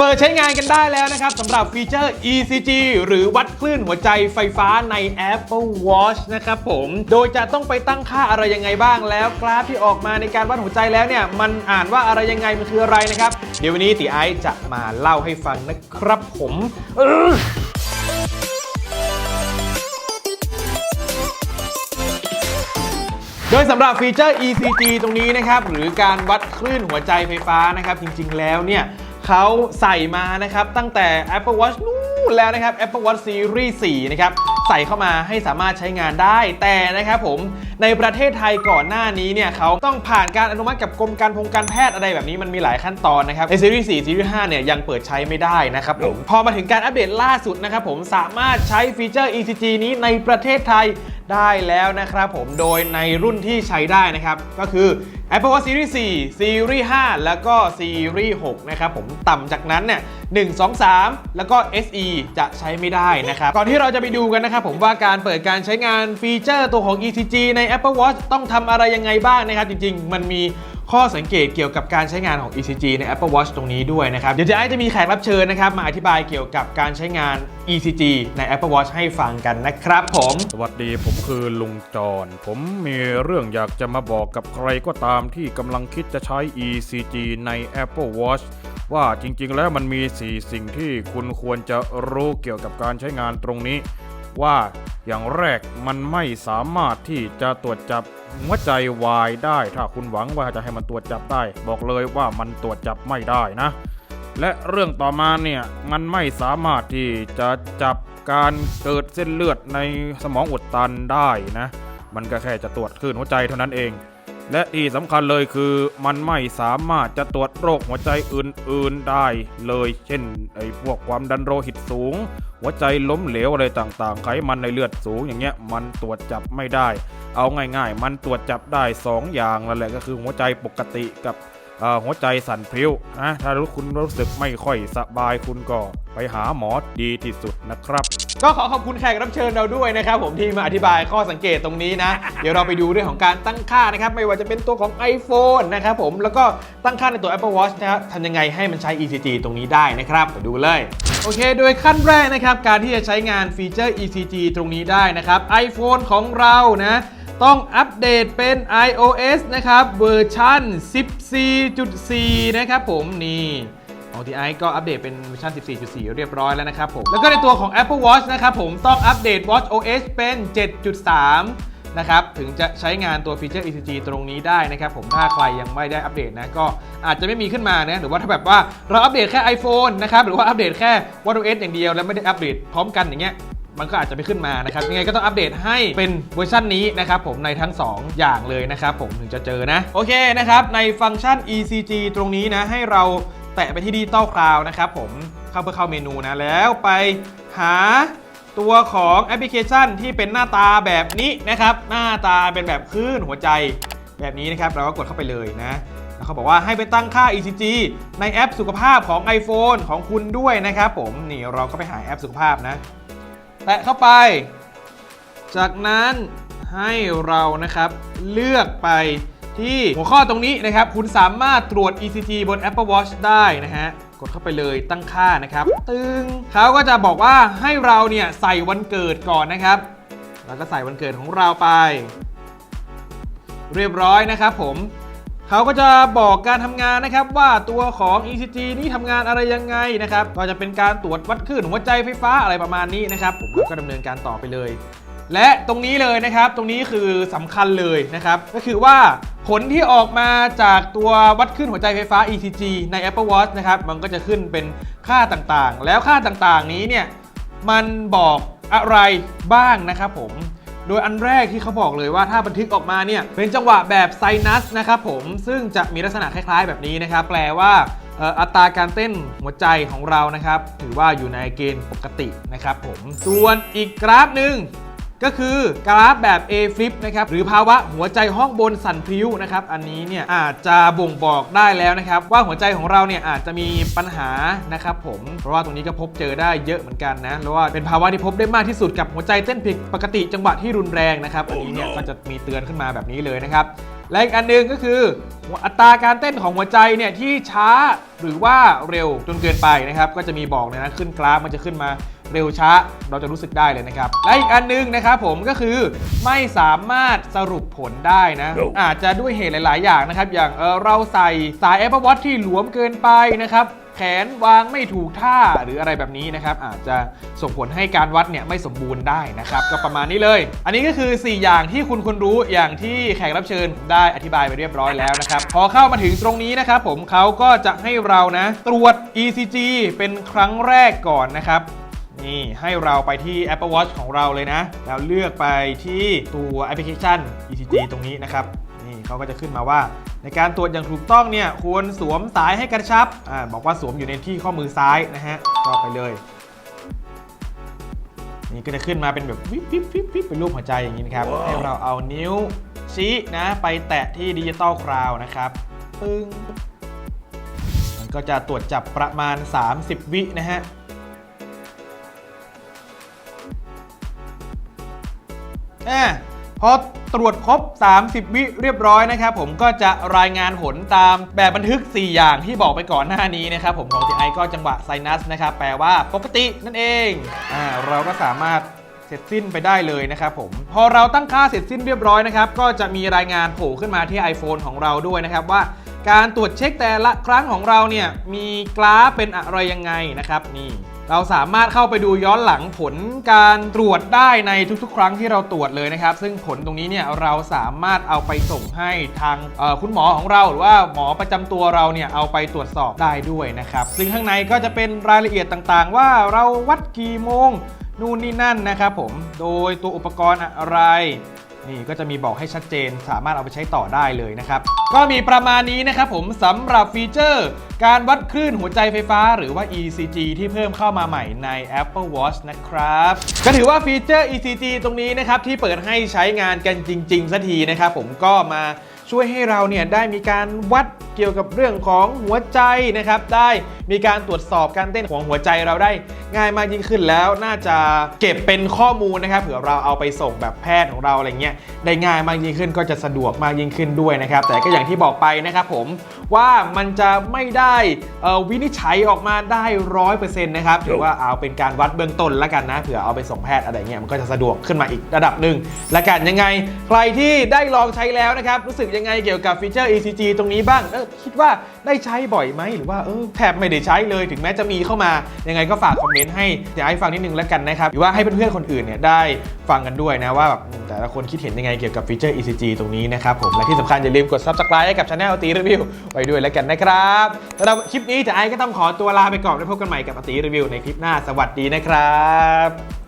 เปิดใช้งานกันได้แล้วนะครับสำหรับฟีเจอร์ ECG หรือวัดคลื่นหัวใจไฟฟ้าใน Apple Watch นะครับผม โดยจะต้องไปตั้งค่าอะไรยังไงบ้างแล้วกราฟที่ออกมาในการวัดหัวใจแล้วเนี่ย มันอ่านว่าอะไรยังไง มันคืออะไรนะครับ เดี๋ยววันนี้ตีไอซ์จะมาเล่าให้ฟังนะครับผมโดยสำหรับฟีเจอร์ ECG ตรงนี้นะครับ หรือการวัดคลื่นหัวใจไฟฟ้านะครับ จริง ๆ แล้วเนี่ย เขาใส่มานะครับ ตั้งแต่ Apple Watch นู่นแล้วนะครับ Apple Watch Series 4 นะครับ ใส่เข้ามาให้สามารถใช้งานได้แต่นะครับผมในประเทศไทยก่อนหน้านี้เนี่ยเขาต้องผ่านการอนุมัติกับกรมการพงการแพทย์อะไรแบบนี้มันมีหลายขั้นตอนนะครับใน Series 4 Series 5เนี่ยยังเปิดใช้ไม่ได้นะครับผมพอมาถึงการอัปเดตล่าสุดนะครับผมสามารถใช้ฟีเจอร์ ECG นี้ในประเทศไทย ได้แล้วนะครับผมโดยในรุ่นที่ใช้ได้นะครับ ก็คือ Apple Watch Series 4 Series 5 แล้วก็ Series 6 นะครับผมต่ำจากนั้นเนี่ย1 2 3 แล้วก็ SE จะใช้ไม่ได้นะครับ ก่อนที่เราจะไปดูกันนะครับผมว่าการเปิดการใช้งานฟีเจอร์ตัวของ ECG ใน Apple Watch ต้องทำอะไรยังไงบ้างนะครับ จริง ๆ มันมี ข้อสังเกตเกี่ยวกับการใช้งานของ ECG ใน Apple Watch ตรงนี้ด้วยนะครับ เดี๋ยวจะไอจะมีแขกรับเชิญนะครับ มาอธิบายเกี่ยวกับการใช้งาน ECG ใน Apple Watch ให้ฟังกันนะครับผม สวัสดีผมคือลุงจรผมมีเรื่องอยากจะมาบอกกับใครก็ตามที่กำลังคิดจะใช้ ECG ใน Apple Watch ว่าจริงๆ แล้วมันมี 4 สิ่งที่คุณควรจะรู้เกี่ยวกับการใช้งานตรงนี้ ว่า อย่างแรกมันไม่สามารถที่จะตรวจจับหัวใจวายได้ ถ้าคุณหวังว่าจะให้มันตรวจจับได้ บอกเลยว่ามันตรวจจับไม่ได้นะ และเรื่องต่อมาเนี่ยมันไม่สามารถที่จะจับการเกิดเส้นเลือดในสมองอุดตันได้นะ มันก็แค่จะตรวจคลื่นหัวใจเท่านั้นเอง และที่สำคัญเลยคือมันไม่สามารถจะตรวจโรคหัวใจอื่นๆได้เลย เช่นไอ้พวกความดันโลหิตสูง หัวใจล้มเหลวอะไรต่างๆ ไขมันในเลือดสูงอย่างเงี้ยมันตรวจจับไม่ได้ เอาง่ายๆ มันตรวจจับได้ 2 อย่างนั่นแหละก็คือหัวใจปกติกับ หัวใจสั่นพริ้วนะถ้ารู้คุณรู้สึกไม่ค่อยสบายคุณก็ไปหาหมอดีที่สุดนะครับ ก็ขอขอบคุณแขกรับเชิญเราด้วยนะครับผมที่มาอธิบายข้อสังเกตตรงนี้นะ เดี๋ยวเราไปดูเรื่องของการตั้งค่านะครับ ไม่ว่าจะเป็นตัวของ iPhone นะครับผมแล้วก็ตั้งค่าในตัว Apple Watch นะครับทำยังไงให้มันใช้ ECG ตรงนี้ได้นะครับไปดูเลยโอเค โดยขั้นแรกนะครับ การที่จะใช้งานฟีเจอร์ ECG ตรงนี้ได้นะครับ iPhone ของเรานะ ต้องอัปเดตเป็น iOS นะครับ เวอร์ชัน14.4 นะครับผมนี่ของ TI ก็อัปเดตเป็นเวอร์ชัน14.4 เรียบร้อยแล้วนะครับผม แล้วก็ในตัวของ Apple Watch นะครับผมต้องอัปเดต Watch OS เป็น 7.3 นะครับ ถึงจะใช้งานตัวฟีเจอร์ ECG ตรงนี้ได้นะครับผม ถ้าใครยังไม่ได้อัปเดตนะ ก็อาจจะไม่มีขึ้นมานะ หรือว่าถ้าแบบว่าเราอัปเดตแค่ iPhone นะครับ หรือว่าอัปเดตแค่ Watch OS อย่างเดียว แล้วไม่ได้อัปเดตพร้อมกันอย่างเงี้ย มันก็อาจจะไม่ขึ้นมานะครับยังไงก็ต้องอัปเดตให้เป็นเวอร์ชันนี้นะครับผมในทั้ง 2 อย่างเลยนะครับผมถึงจะเจอนะ โอเคนะครับในฟังก์ชัน ECG ตรงนี้นะให้เราแตะไปที่ดิจิตอลคลาวนะครับผมเข้าเพื่อเข้าเมนูนะแล้วไปหาตัวของแอปพลิเคชันที่เป็นหน้าตาแบบนี้นะครับ หน้าตาเป็นแบบคลื่นหัวใจแบบนี้นะครับ เราก็กดเข้าไปเลยนะแล้วเขาบอกว่าให้ไปตั้งค่า ECG ในแอปสุขภาพของ iPhone ของคุณด้วยนะครับผมนี่เราก็ไปหาแอปสุขภาพนะ แตะเข้าไป จากนั้นให้เรานะครับเลือกไปที่หัวข้อตรงนี้นะครับ คุณสามารถตรวจ ECG บน Apple Watch ได้นะฮะ กดเข้าไปเลยตั้งค่านะครับ ตึงเขาก็จะบอกว่าให้เราเนี่ยใส่วันเกิดก่อนนะครับ แล้วก็ใส่วันเกิดของเราไป เรียบร้อยนะครับผม เขาก็จะบอกการทำงานนะครับว่าตัวของ ECG นี้ทำงานอะไรยังไงนะครับก็จะเป็นการตรวจวัดคลื่นหัวใจไฟฟ้าอะไรประมาณนี้นะครับผมก็ดำเนินการต่อไปเลย และตรงนี้เลยนะครับ ตรงนี้คือสำคัญเลยนะครับก็คือว่าผลที่ออกมาจากตัววัดคลื่นหัวใจไฟฟ้า ECG ใน Apple Watch นะครับมันก็จะขึ้นเป็นค่าต่างๆ แล้วค่าต่างๆนี้เนี่ยมันบอกอะไรบ้างนะครับผม โดยอันแรกที่เขาบอกเลยว่าถ้าบันทึกออกมาเนี่ยเป็นจังหวะแบบไซนัสนะครับผมซึ่งจะมีลักษณะคล้าย ๆ แบบนี้นะครับแปลว่าอัตราการเต้นหัวใจของเรานะครับ ถือว่าอยู่ในเกณฑ์ปกตินะครับผมส่วนอีกกราฟหนึ่ง ก็คือกราฟแบบ A flip นะครับหรือภาวะหัวใจห้องบนสั่นพลิ้วนะครับอันนี้เนี่ยอาจจะบ่งบอกได้แล้วนะครับว่าหัวใจของเราเนี่ยอาจจะมีปัญหานะครับผมเพราะว่าตรงนี้ก็พบเจอได้เยอะเหมือนกันนะแล้วว่าเป็นภาวะที่พบได้มากที่สุดกับหัวใจเต้นผิดปกติจังหวะที่รุนแรงนะครับอันนี้เนี่ยก็จะมีเตือนขึ้นมาแบบนี้เลยนะครับและอีกอันหนึงก็คืออัตราการเต้นของหัวใจเนี่ยที่ช้าหรือว่าเร็วจนเกินไปนะครับก็จะมีบอกเลยนะขึ้นกราฟมันจะขึ้นมา เร็วช้าเราจะรู้สึกได้เลยนะครับ และอีกอันหนึงนะครับผมก็คือไม่สามารถสรุปผลได้นะ อาจจะด้วยเหตุหลาย ๆ อย่างนะครับ อย่างเออเราใส่สาย Apple Watch ที่หลวมเกินไปนะครับแขนวางไม่ถูกท่าหรืออะไรแบบนี้นะครับ อาจจะส่งผลให้การวัดเนี่ยไม่สมบูรณ์ได้นะครับ ก็ประมาณนี้เลย อันนี้ก็คือ 4 อย่างที่คุณควรรู้อย่างที่แขกรับเชิญได้อธิบายไปเรียบร้อยแล้วนะครับ พอเข้ามาถึงตรงนี้นะครับ ผมเขาก็จะให้เรานะ ตรวจ ECG เป็นครั้งแรกก่อนนะครับ นี่ให้เราไปที่ Apple Watch ของเราเลยนะ แล้วเลือกไปที่ตัวแอปพลิเคชัน ECG ตรงนี้นะครับ นี่เขาก็จะขึ้นมาว่าในการตรวจอย่างถูกต้องเนี่ยควรสวมสายให้กระชับอ่าบอกว่าสวมอยู่ในที่ข้อมือซ้ายนะฮะก็ไปเลย นี่ก็จะขึ้นมาเป็นแบบวิบวิบวิบวิบเป็นรูปหัวใจอย่างนี้นะครับให้เราเอานิ้วชี้นะไปแตะที่ดิจิตอลคราวนะครับปึ้งมันก็จะตรวจจับประมาณ 30 วินะฮะ อะพอตรวจครบ 30 วิเรียบร้อยนะครับผมก็จะรายงานผลตามแบบบันทึก 4 อย่างที่บอกไปก่อนหน้านี้นะครับผมของ TI ก็จังหวะไซนัสนะครับแปลว่าปกตินั่นเองอ่าเราก็สามารถเสร็จสิ้นไปได้เลยนะครับผม พอเราตั้งค่าเสร็จสิ้นเรียบร้อยนะครับ ก็จะมีรายงานโผล่ขึ้นมาที่ iPhone ของเราด้วยนะครับว่าการตรวจเช็คแต่ละครั้งของเราเนี่ยมีกราฟเป็นอะไรยังไงนะครับนี่ เราสามารถเข้าไปดูย้อนหลังผลการตรวจได้ในทุกๆ ครั้งที่เราตรวจเลยนะครับ ซึ่งผลตรงนี้เนี่ยเราสามารถเอาไปส่งให้ทางคุณหมอของเราหรือว่าหมอประจำตัวเราเนี่ยเอาไปตรวจสอบได้ด้วยนะครับ ซึ่งข้างในก็จะเป็นรายละเอียดต่างๆ ว่าเราวัดกี่โมงนู่นนี่นั่นนะครับผม โดยตัวอุปกรณ์อะไร นี่ก็จะมีบอกให้ชัดเจน สามารถเอาไปใช้ต่อได้เลยนะครับ ก็มีประมาณนี้นะครับผมสำหรับฟีเจอร์ การวัดคลื่นหัวใจไฟฟ้า หรือว่า ECG ที่เพิ่มเข้ามาใหม่ใน Apple Watch นะครับ ก็ถือว่าฟีเจอร์ ECG ตรงนี้นะครับ ที่เปิดให้ใช้งานกันจริง ๆสักทีนะครับผมก็มาช่วยให้เราเนี่ยได้มีการวัด เกี่ยวกับเรื่องของหัวใจนะครับได้มีการตรวจสอบการเต้นของหัวใจเราได้ง่ายมากยิ่งขึ้นแล้วน่าจะเก็บเป็นข้อมูลนะครับเผื่อเราเอาไปส่งแบบแพทย์ของเราอะไรเงี้ยได้ง่ายมากยิ่งขึ้นก็จะสะดวกมากยิ่งขึ้นด้วยนะครับ แต่ก็อย่างที่บอกไปนะครับผมว่ามันจะไม่ได้วินิจฉัยออกมาได้ร้อยเปอร์เซ็นต์นะครับถือว่าเอาเป็นการวัดเบื้องต้นแล้วกันนะเผื่อเอาไปส่งแพทย์อะไรเงี้ยมันก็จะสะดวกขึ้นมาอีกระดับหนึ่งและกันยังไง ใครที่ได้ลองใช้แล้วนะครับรู้สึกยังไงเกี่ยวกับฟีเจอร์ ECG ตรงนี้บ้างเคิดว่าได้ใช้บ่อยไหมหรือว่าเออแทบไม่ได้ใช้เลยถึงแม้จะมีเข้ามายังไงก็ฝากคอมเมนต์ให้เดี๋ยวให้ฟังนิดนึงแล้วกันนะครับหรือว่าให้เพื่อนๆคนอื่นเนี่ยได้ฟังกันด้วยนะว่าแบบแต่ละคนคิดเห็นยังไงเกี่ยวกับฟีเจอร์ ECG ตรงนี้นะครับผมและที่สำคัญอย่าลืมกด subscribe ให้กับช anel ตีรีวิวไว้ด้วยแล้วกันนะครับสำหรับคลิปนี้จะไอก็ต้องขอตัวลาไปก่อนแล้วพบกันใหม่กับอติรีวิวในคลิปหน้าสวัสดีนะครับ